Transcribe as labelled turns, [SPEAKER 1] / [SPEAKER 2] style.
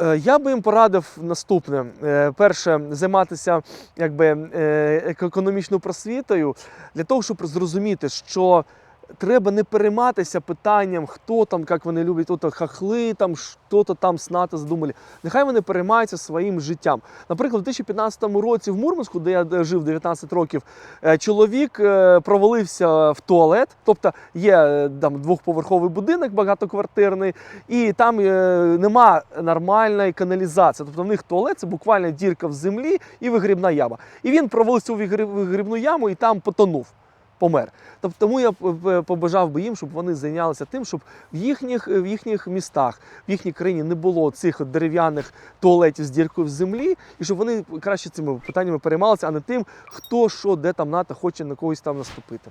[SPEAKER 1] Е, Я би їм порадив наступне: Е, перше, займатися якби е, економічною просвітою для того, щоб зрозуміти, що треба не перейматися питанням, хто там, як вони люблять, то хахли, там що-то там з НАТО задумали. Нехай вони переймаються своїм життям. Наприклад, у 2015 році в Мурманську, де я жив 19 років, е, чоловік е, провалився в туалет. Тобто є е, там двохповерховий будинок багатоквартирний, і там нема нормальної каналізації. Тобто в них туалет це буквально дірка в землі і вигрібна яма. І він провалився у вигріб- вигрібну яму і там потонув. Помер. Тобто тому я побажав би їм, щоб вони зайнялися тим, щоб в їхніх, в їхніх містах, в їхній країні не було цих дерев'яних туалетів з діркою в землі, і щоб вони краще цими питаннями переймалися, а не тим, хто що, де там НАТО хоче на когось там наступити.